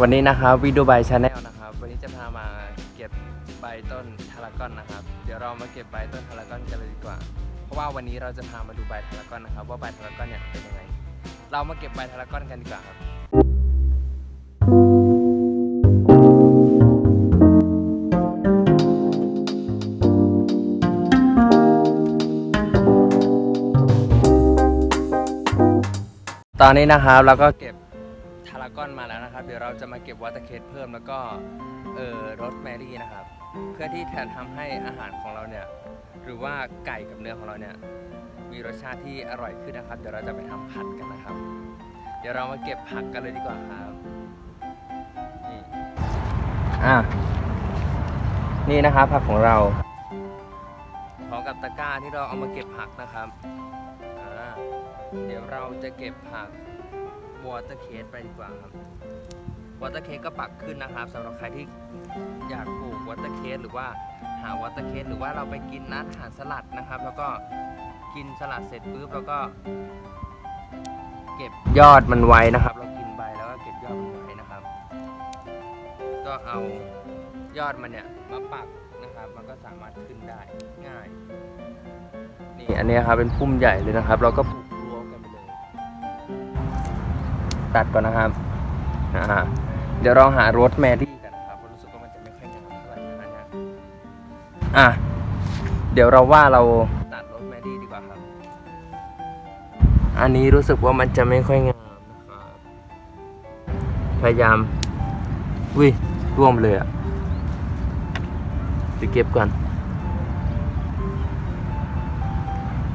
วันนี้นะครับวิดีโอใบชาแนลนะครับ วันนี้จะพามาเก็บใบต้นทารากอนนะครับ เดี๋ยวเรามาเก็บใบต้นทารากอนกันเลยดีกว่า เพราะว่าวันนี้เราจะพามาดูใบทารากอนนะครับ ว่าใบทารากอนเนี่ยเป็นยังไง เรามาเก็บใบทารากอนกันดีกว่าครับตอนนี้นะครับเราก็เก็บ จะมาเก็บวอเตอร์เคสเพิ่มแล้วก็เอ่อโรสแมรี่นะครับ เพื่อที่จะทำให้อาหารของเราเนี่ยหรือว่าไก่กับเนื้อของเราเนี่ยมีรสชาติที่อร่อยขึ้นนะครับ เดี๋ยวเราจะไปทำผัดกันนะครับ เดี๋ยวเรามาเก็บผักกันเลยดีกว่าครับนี่อะนี่นะครับผักของเราพร้อมกับตะกร้าที่เราเอามาเก็บผักนะครับเดี๋ยวเราจะเก็บผักวอเตอร์เคสไปดีกว่าครับ วอเตอร์เคสก็ปักขึ้นนะครับสำหรับใครที่อยากปลูกวอเตอร์เคสหรือว่าหาวอเตอร์เคสหรือว่าเราไปกินนัดอาหารสลัดนะครับ แล้วก็กินสลัดเสร็จปุ๊บแล้วก็ เก็บยอดมันไว้นะครับ เรากินใบแล้วก็เก็บยอดมันไว้นะครับ ก็เอายอดมันเนี่ยมาปักนะครับ มันก็สามารถขึ้นได้ง่าย นี่อันนี้ครับเป็นพุ่มใหญ่เลยนะครับ เราก็ปลูกรวมกันไปเลย ตัดก่อนนะครับอ่า เดี๋ยวเราหารสแมรี่กันครับรู้สึกว่ามันจะไม่ค่อยงามเท่าไหร่นะฮะอะ เดี๋ยวเราว่าเราตัดรสแมรี่ดีกว่าครับ อันนี้รู้สึกว่ามันจะไม่ค่อยงามนะครับพยายามวิร่วมเลยอะจะเก็บก่อน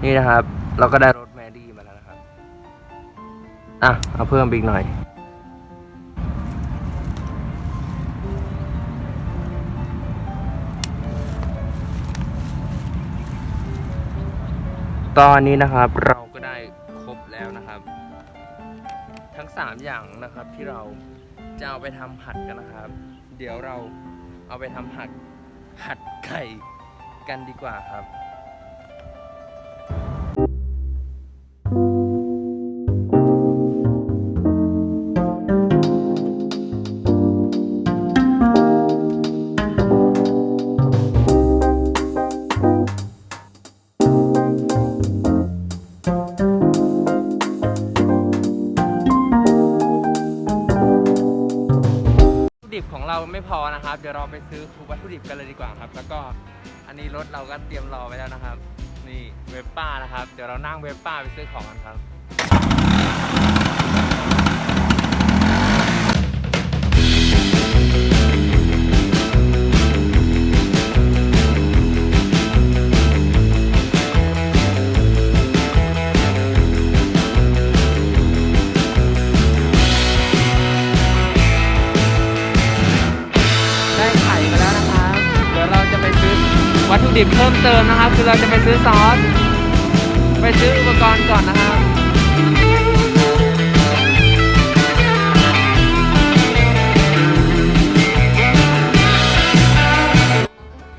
นี่นะครับ เราก็ได้รถแมรี่มาแล้วนะครับ อะ เอาเพิ่มอีกหน่อย ตอนนี้นะครับเราก็ได้ครบแล้วนะครับ ทั้ง 3 อย่างนะครับที่เราจะเอาไปทำผัดกันนะครับ เดี๋ยวเราเอาไปทำผัดผัดไก่กันดีกว่าครับ ดิบของเราไม่พอนะครับ เดี๋ยวเราไปซื้อวัตถุดิบกันเลยดีกว่าครับ แล้วก็อันนี้รถเราก็เตรียมรอไว้แล้วนะครับ นี่เวป้านะครับ เดี๋ยวเรานั่งเวป้าไปซื้อของกันครับ วัตถุดิบเพิ่มเติมนะครับ คือเราจะไปซื้อซอส ไปซื้ออุปกรณ์ก่อนนะครับ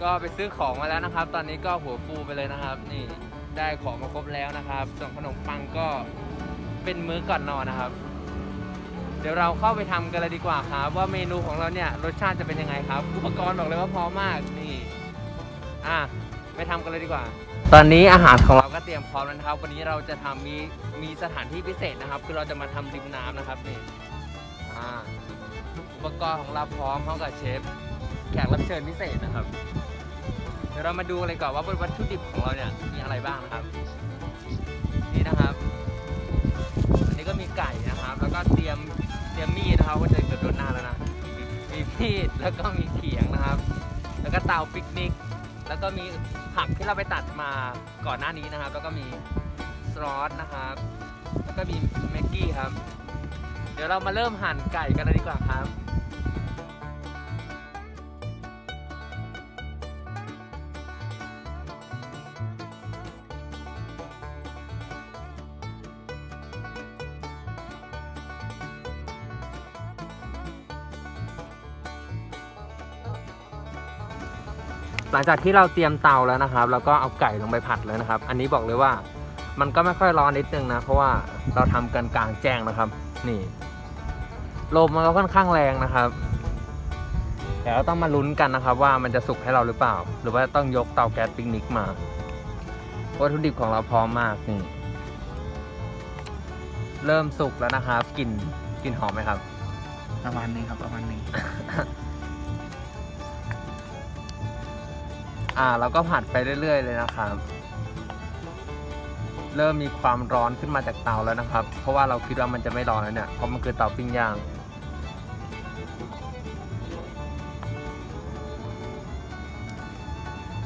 ก็ไปซื้อของมาแล้วนะครับ ตอนนี้ก็หัวฟูไปเลยนะครับ นี่ได้ของมาครบแล้วนะครับ ส่วนขนมปังก็เป็นมื้อก่อนนอนนะครับ เดี๋ยวเราเข้าไปทำกันเลยดีกว่าครับ ว่าเมนูของเราเนี่ยรสชาติจะเป็นยังไงครับ อุปกรณ์บอกเลยว่าพร้อมมากน อะไปทำกันเลยดีกว่า ตอนนี้อาหารของเราก็เตรียมพร้อมแล้วนะครับ วันนี้เราจะทำมีมีสถานที่พิเศษนะครับ คือเราจะมาทำริมน้ำนะครับนี่อ่าอุปกรณ์ของเราพร้อมพร้อมกับเชฟแขกรับเชิญพิเศษนะครับ เดี๋ยวเรามาดูเลยก่อนว่าวัตถุดิบของเราเนี่ยมีอะไรบ้างนะครับ นี่นะครับ อันนี้ก็มีไก่นะครับ แล้วก็เตรียมเตรียมมีดนะครับว่าจะเกิดโดนหน้าแล้วนะ มีมีดแล้วก็มีเขียงนะครับ แล้วก็เตาปิกนิก แล้วก็มีผักที่เราไปตัดมาก่อนหน้านี้นะครับ แล้วก็มีซอสนะครับ แล้วก็มีแม็กกี้ครับ เดี๋ยวเรามาเริ่มหั่นไก่กันเลยดีกว่าครับ หลังจากที่เราเตรียมเตาแล้วนะครับ แล้วก็เอาไก่ลงไปผัดเลยนะครับ อันนี้บอกเลยว่ามันก็ไม่ค่อยร้อนนิดนึงนะ เพราะว่าเราทำกันกลางแจ้งนะครับ นี่ลมมันก็ค่อนข้างแรงนะครับเดี๋ยวเราต้องมาลุ้นกันนะครับ ว่ามันจะสุกให้เราหรือเปล่า หรือว่าต้องยกเตาแก๊สปิกนิกมาวัตถุดิบของเราพร้อมมากนี่เริ่มสุกแล้วนะครับกลิ่นกลิ่นหอมไหมครับ ประมาณนึงครับประมาณนึง อ่าเราก็ผัดไปเรื่อย ๆ เลยนะครับ เริ่มมีความร้อนขึ้นมาจากเตาแล้วนะครับ เพราะว่าเราคิดว่ามันจะไม่ร้อนแล้วเนี่ยเพราะมันคือเตาปิ้งย่าง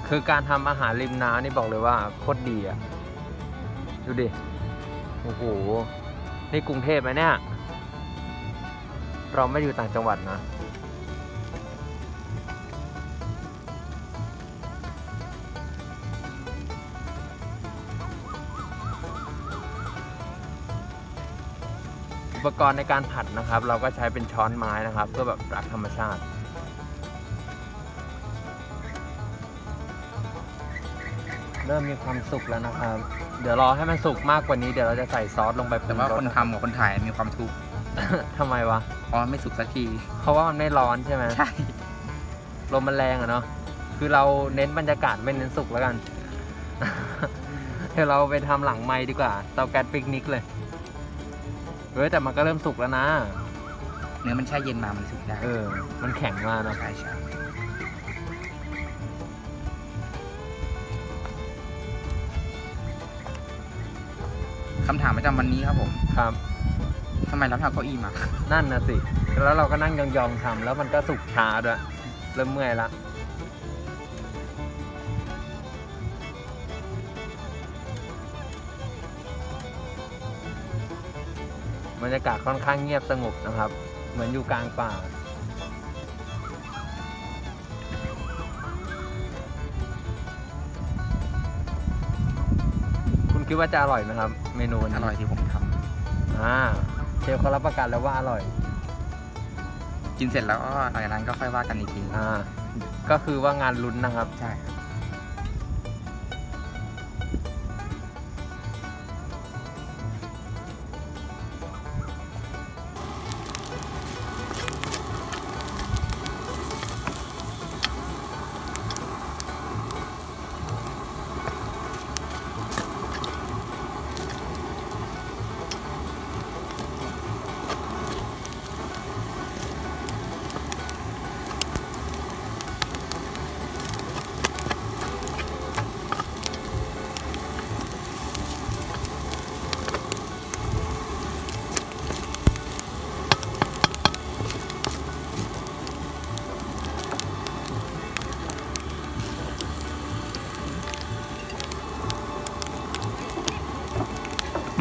คือการทำอาหารริมน้ำนี่บอกเลยว่าโคตรดีอะดูดิ โอ้โห นี่กรุงเทพไหมเนี่ย เราไม่อยู่ต่างจังหวัดนะ ปกรณ์ในการผัดนะครับ เราก็ใช้เป็นช้อนไม้นะครับ เพื่อแบบรักธรรมชาติ เริ่มมีความสุกแล้วนะครับ เดี๋ยวรอให้มันสุกมากกว่านี้เดี๋ยวเราจะใส่ซอสลงไปปรุแต่งว่ารสคนทำกับคนถ่ายมีความทุกข์ทำไมวะ เพราะไม่สุกสักที เพราะว่ามันไม่ร้อนใช่ไหมใช่ ลมมันแรงอะเนาะ คือเราเน้นบรรยากาศไม่เน้นสุกแล้วกัน เดี๋ยวเราไปทำหลังไม้ดีกว่า เตาแก๊สปิกนิกเลย เฮ้ยแต่มันก็เริ่มสุกแล้วนะ เนื้อมันแช่เย็นมามันสุกได้เออ มันแข็งมากเนอะใช่ใช่คำถามประจำวันนี้ครับผมครับ ทำไมเราไม่เอาเก้าอี้มา นั่นนะสิ แล้วเราก็นั่งยองๆทำแล้วมันก็สุกช้าด้วย เริ่มเมื่อยละ บรรยากาศค่อนข้างเงียบสงบนะครับ เหมือนอยู่กลางป่า คุณคิดว่าจะอร่อยไหมครับ เมนูวันอนี้ร่อยที่ผมทอ่าเชฟเขารับประกันแล้วว่าอร่อยำกินเสร็จแล้วก็หลังจากนั้นก็ค่อยว่ากันอีกทีอ่า ก็คือว่างานลุ้นนะครับ ใช่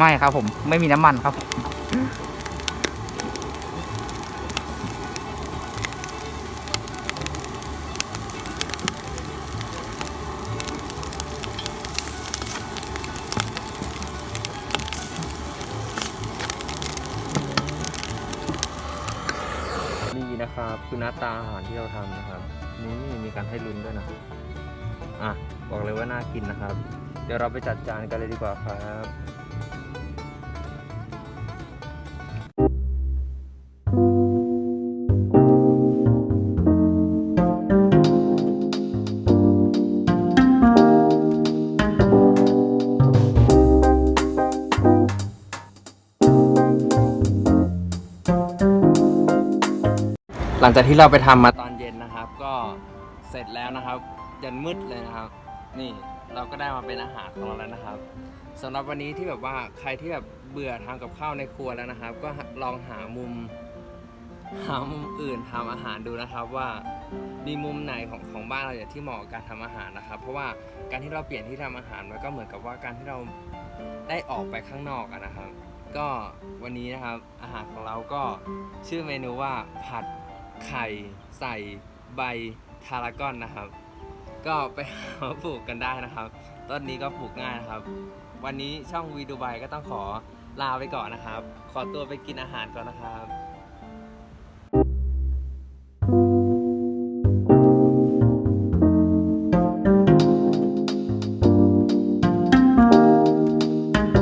ไม่ครับผมไม่มีน้ำมันครับ นี่นะครับคือหน้าตาอาหารที่เราทำนะครับนี่มีการให้ลุ้นด้วยนะอะบอกเลยว่าน่ากินนะครับ เดี๋ยวเราไปจัดจานกันเลยดีกว่าครับ หลังจากที่เราไปทำมาตอนเย็นนะครับ ก็เสร็จแล้วนะครับยันมืดเลยนะครับ นี่เราก็ได้มาเป็นอาหารของเราแล้วนะครับสำหรับวันนี้ที่แบบว่าใครที่แบบเบื่อทำกับข้าวในครัวแล้วนะครับ ก็ลองหามุมหามุมอื่นทำอาหารดูนะครับว่ามีมุมไหนของของบ้านเราที่เหมาะกับการทำอาหารนะครับ เพราะว่าการที่เราเปลี่ยนที่ทำอาหารมันก็เหมือนกับว่าการที่เราได้ออกไปข้างนอกนะครับ ก็วันนี้นะครับอาหารของเราก็ชื่อเมนูว่าผัด ไข่ใส่ใบทารากอนนะครับ ก็ไปหาปลูกกันได้นะครับ ต้นนี้ก็ปลูกง่ายนะครับ วันนี้ช่องวีดูไบก็ต้องขอลาไปก่อนนะครับ ขอตัวไปกินอาหารก่อนนะครับ